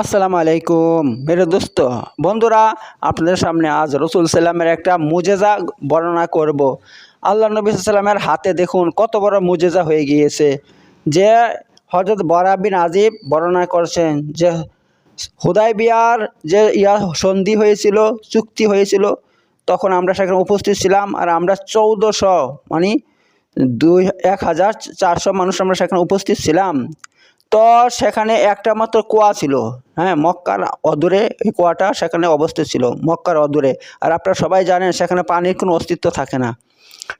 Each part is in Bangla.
আসসালামু আলাইকুম। মেরে দোস্ত, বন্ধুরা, আপনাদের সামনে আজ রসুল সাল্লামের একটা মুজেজা বর্ণনা করব। আল্লাহ নবী সাল্লামের হাতে দেখুন কত বড় মুজেজা হয়ে গিয়েছে। যে হজরত বরা বিন আজিব বর্ণনা করছেন, যে হুদাই বিয়ার যে ইয়া সন্ধি হয়েছিল, চুক্তি হয়েছিল, তখন আমরা সেখানে উপস্থিত ছিলাম আর আমরা চৌদ্দশো মানে দুই, এক হাজার চারশো মানুষ আমরা সেখানে উপস্থিত ছিলাম। তো সেখানে একটা মাত্র কুয়া ছিল হ্যাঁ? মক্কার অদূরে এই কুয়াটা সেখানে অবস্থিত ছিল, মক্কার অদূরে। আর আপনারা সবাই জানেন সেখানে পানির কোনো অস্তিত্ব থাকে না।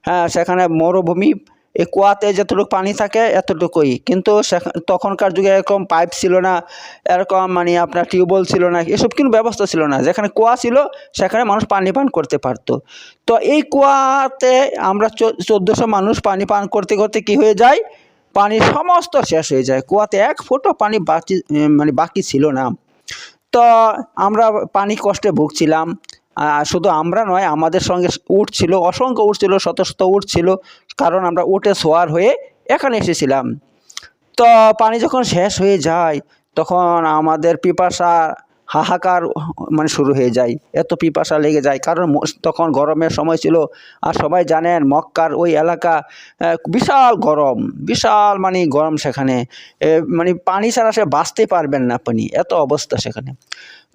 হ্যাঁ সেখানে মরুভূমি, এই কুয়াতে যতটুকু পানি থাকে এতটুকুই। কিন্তু তখনকার যুগে এরকম পাইপ ছিল না, এরকম মানে আপনার টিউবওয়েল ছিল না, এসব কিন্তু ব্যবস্থা ছিল না। যেখানে কুয়া ছিল, সেখানে মানুষ পানি পান করতে পারতো। তো এই কুয়াতে আমরা চোদ্দোশো মানুষ পানি পান করতে করতে কি হয়ে যায়? পানি সমস্ত শেষ হয়ে যায়। কুয়াতে এক ফুটও পানি বাকি মানে বাকি ছিল না। তো আমরা পানি কষ্টে ভুগছিলাম। শুধু আমরা নয়, আমাদের সঙ্গে উট ছিল, অসংখ্য উট ছিল, শত শত উট ছিল, কারণ আমরা উঠে সোয়ার হয়ে এখানে এসেছিলাম। তো পানি যখন শেষ হয়ে যায়, তখন আমাদের পিপাসা হাহাকার মানে শুরু হয়ে যায়, এত পিপাসা লেগে যায়। কারণ তখন গরমের সময় ছিল আর সবাই জানেন মক্কার ওই এলাকা বিশাল গরম, বিশাল মানে গরম সেখানে। মানে পানি ছাড়া সে বাঁচতে পারবেন না পানি, এত অবস্থা সেখানে।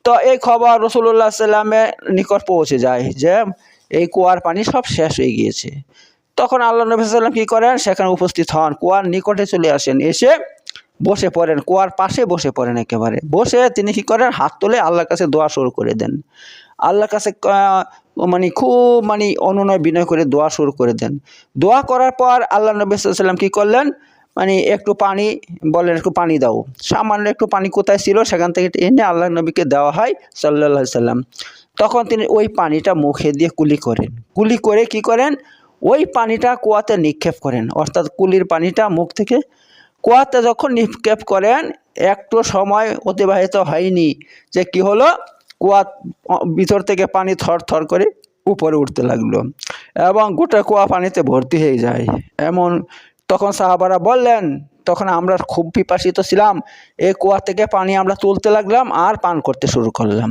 তো এই খবর রসুল্লাহ সাল্লামের নিকট পৌঁছে যায় যে এই কুয়ার পানি সব শেষ হয়ে গিয়েছে। তখন আল্লাহ নবী সাল্লাম কী করেন? সেখানে উপস্থিত হন। কুয়ার নিকটে চলে আসেন। এসে বসে পড়েন, কুয়ার পাশে বসে পড়েন একেবারে। বসে তিনি কী করেন? হাত তুলে আল্লাহর কাছে দোয়া শুরু করে দেন। আল্লাহর কাছে মানে খুব মানে অনুনয় বিনয় করে দোয়া শুরু করে দেন। দোয়া করার পর আল্লাহ নবী সাল্লাম কী করলেন? মানে একটু পানি বলেন, একটু পানি দাও। সামান্য একটু পানি কোথায় ছিল? সেখান থেকে এনে আল্লাহ নবীকে দেওয়া হয় সাল্লাহ সাল্লাম তখন তিনি ওই পানিটা মুখে দিয়ে কুলি করেন। কুলি করে কি করেন? ওই পানিটা কুয়াতে নিক্ষেপ করেন। অর্থাৎ কুলির পানিটা মুখ থেকে কুয়াতে যখন নিক্ষেপ করেন, একটু সময় অতিবাহিত হয়নি। যে কি হলো? কুয়া ভিতর থেকে পানি থর থর করে উপরে উঠতে লাগল এবং গোটা কুয়া পানিতে ভর্তি হয়ে যায়। এমন তখন সাহাবারা বললেন, তখন আমরা খুব পিপাসিত ছিলাম। এই কুয়া থেকে পানি আমরা তুলতে লাগলাম আর পান করতে শুরু করলাম।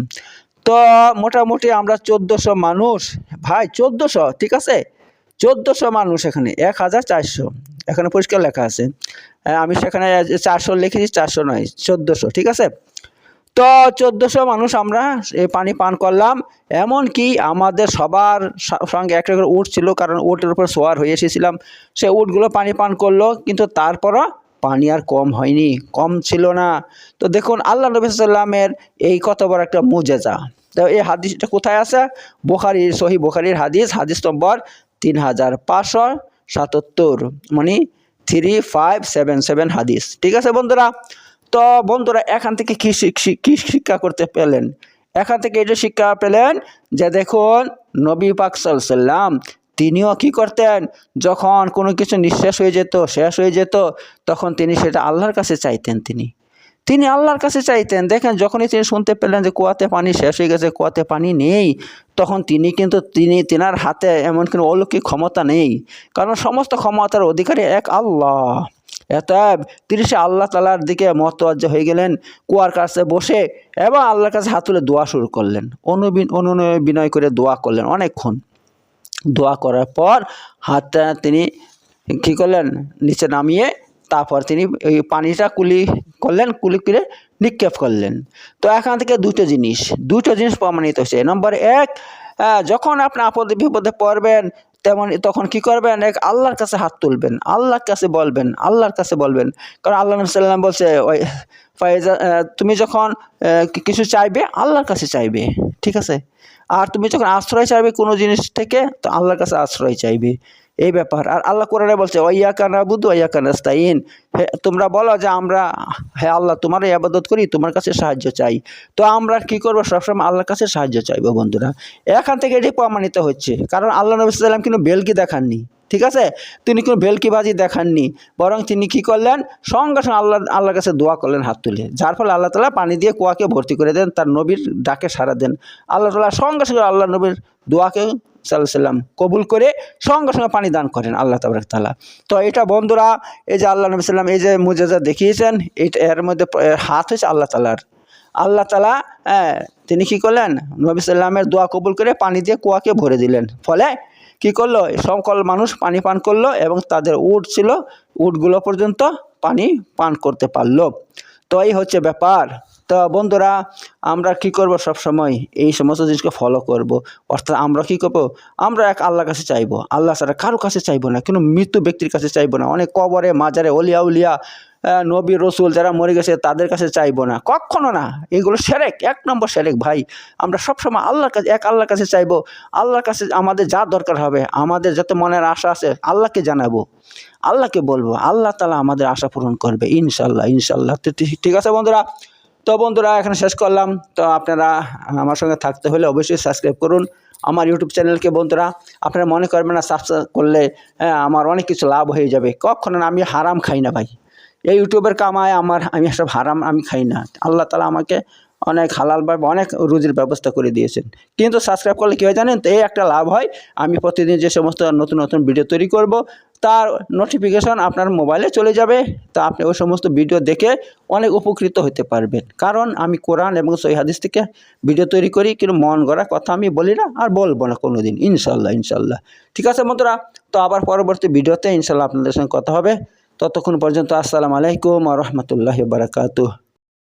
তো মোটামুটি আমরা চোদ্দোশো মানুষ, ভাই চোদ্দোশো, ঠিক আছে? চোদ্দোশো মানুষ এখানে, এক হাজার চারশো। এখানে পরিষ্কার লেখা আছে। আমি সেখানে চারশো লিখেছি, চারশো নয়, চোদ্দোশো, ঠিক আছে? তো চোদ্দোশো মানুষ আমরা এই পানি পান করলাম। এমনকি আমাদের সবার সঙ্গে একটা করে উট ছিল, কারণ উটের উপর সোয়ার হয়ে এসেছিলাম। সে উটগুলো পানি পান করল, কিন্তু তারপরও পানি আর কম হয়নি, কম ছিল না। তো দেখুন, আল্লাহ নবী সাল্লামের এই কত বড় একটা মুজেজা। তো এই হাদিসটা কোথায় আছে? বোখারির সহি বোখারির হাদিস হাদিস নম্বর তিন হাজার পাঁচশো সাতাত্তর। মানে থ্রি ফাইভ সেভেন সেভেন হাদিস। ঠিক আছে বন্ধুরা? তো বন্ধুরা, এখান থেকে কী কী শিক্ষা করতে পেলেন? এখান থেকে এটা শিক্ষা পেলেন যে দেখুন, নবী পাক সাল্লাম তিনিও কি করতেন? যখন কোনো কিছু নিঃশেষ হয়ে যেত, শেষ হয়ে যেত, তখন তিনি সেটা আল্লাহর কাছে চাইতেন তিনি। তিনি আল্লাহর কাছে চাইতেন। দেখেন, যখনই তিনি শুনতে পেলেন যে কুয়াতে পানি শেষ হয়ে গেছে, কুয়াতে পানি নেই, তখন তিনি কিন্তু, তিনি, তিনার হাতে এমন কোনো অলৌকিক ক্ষমতা নেই। কারণ সমস্ত ক্ষমতার অধিকারী এক আল্লাহ। এতএব তিনি সে আল্লাহ তালার দিকে মতওয়াজ্জ হয়ে গেলেন, কুয়ার কাছে বসে এবং আল্লাহর কাছে হাত তুলে দোয়া শুরু করলেন। অনুবিন, অনুনয়, বিনয় করে দোয়া করলেন অনেকক্ষণ। দোয়া করার পর হাতটা তিনি কী করলেন? নিচে নামিয়ে তারপর তিনি ওই পানিটা কুলি করলেন, কুলি করে নিক্ষেপ করলেন। তো এখান থেকে দুটো জিনিস দুটো জিনিস প্রমাণিত হচ্ছে নম্বর এক যখন আপনি আপদে বিপদে পড়বেন, তেমন তখন কি করবেন? এক আল্লাহর কাছে হাত তুলবেন, আল্লাহর কাছে বলবেন, আল্লাহর কাছে বলবেন। কারণ আল্লাহ সাল্লাম বলছে, ওই ফাইজা তুমি যখন কিছু চাইবে, আল্লাহর কাছে চাইবে, ঠিক আছে? আর তুমি যখন আশ্রয় চাইবে কোনো জিনিস থেকে, তো আল্লাহর কাছে আশ্রয় চাইবে। এই ব্যাপার। আর আল্লাহ কোরআনে বলছে ওয়া কানা বুধ ওয়া কানা স্তাইন হে, তোমরা বলো যে আমরা হ্যাঁ আল্লাহ তোমার আবাদত করি, তোমার কাছে সাহায্য চাই। তো আমরা কি করব? সবসময় আল্লাহর কাছে সাহায্য চাইব বন্ধুরা। এখান থেকে এটি প্রমাণিত হচ্ছে। কারণ আল্লাহ নবী সাল্লাম কিন্তু বেলকি দেখাননি, ঠিক আছে? তিনি কোনো ভেলকিবাজি দেখাননি, বরং তিনি কি করলেন? সঙ্গে সঙ্গে আল্লাহ, আল্লাহর কাছে দোয়া করলেন হাত তুলে। যার ফলে আল্লাহ তালা পানি দিয়ে কুয়াকে ভর্তি করে দেন, তার নবীর ডাকে সারা দেন। আল্লাহ তালা সঙ্গে সঙ্গে আল্লাহ নবীর দোয়াকে সাল্লাহ সাল্লাম কবুল করে সঙ্গে সঙ্গে পানি দান করেন আল্লাহ তাবারক তো এটা বন্ধুরা, এই যে আল্লাহ নবী সাল্লাম এই যে মুজেজা দেখিয়েছেন, এটা এর মধ্যে হাত হয়েছে আল্লাহ তালার আল্লাহ তালা হ্যাঁ তিনি কি করলেন? নবী সাল্লামের দোয়া কবুল করে পানি দিয়ে কুয়াকে ভরে দিলেন। ফলে কি করল? সকল মানুষ পানি পান করল এবং তাদের উট ছিল, উটগুলো পর্যন্ত পানি পান করতে পারল। তো এই হচ্ছে ব্যাপার। তো বন্ধুরা, আমরা কি করব সব সময় এই সমস্ত জিনিসকে ফলো করব। অর্থাৎ আমরা কি করব? আমরা এক আল্লাহর কাছে চাইব। আল্লাহ ছাড়া কারও কাছে চাইব না, কোনো মৃত্যু ব্যক্তির কাছে চাইব না। অনেক কবরে, মাজারে, অলিয়া উলিয়া নবী রসুল যারা মরে গেছে তাদের কাছে চাইব না। কখনো না। এগুলো সেরেক, এক নম্বর সেরেক ভাই। আমরা সবসময় আল্লাহর কাছে, এক আল্লাহর কাছে চাইব। আল্লাহর কাছে আমাদের যা দরকার হবে, আমাদের যত মনের আশা আছে, আল্লাহকে জানাব। আল্লাহকে বলব, আল্লাহ তালা আমাদের আশা পূরণ করবে ইনশাল্লাহ ইনশাল্লাহ ঠিক আছে বন্ধুরা? তো বন্ধুরা এখানে শেষ করলাম। তো আপনারা আমার সঙ্গে থাকতে হলে অবশ্যই সাবস্ক্রাইব করুন আমার ইউটিউব চ্যানেলকে বন্ধুরা। আপনারা মনে করবেন না সাবস্ক্রাইব করলে হ্যাঁ, আমার অনেক কিছু লাভ হয়ে যাবে। কখনো না আমি হারাম খাই না ভাই। এই ইউটিউবের কামায় আমার আমি সব হারাম আমি খাই না। আল্লাহ তালা আমাকে অনেক হালালভাবে অনেক রুজির ব্যবস্থা করে দিয়েছেন। কিন্তু সাবস্ক্রাইব করলে কী হয় জানেন তো এই একটা লাভ হয়। আমি প্রতিদিন যে সমস্ত নতুন নতুন ভিডিও তৈরি করব তার নোটিফিকেশন আপনার মোবাইলে চলে যাবে। তা আপনি ওই সমস্ত ভিডিও দেখে অনেক উপকৃত হতে পারবেন। কারণ আমি কোরআন এবং হাদিস থেকে ভিডিও তৈরি করি, কিন্তু মন গড়া কথা আমি বলি না আর বলব না কোনো দিন ইনশাল্লাহ ইনশাল্লাহ ঠিক আছে বন্ধুরা, তো আবার পরবর্তী ভিডিওতে ইনশাল্লাহ আপনাদের সঙ্গে কথা হবে। ততক্ষণ পর্যন্ত আসসালামু আলাইকুম আ রহমতুল্লাহ বারাকাতুহ।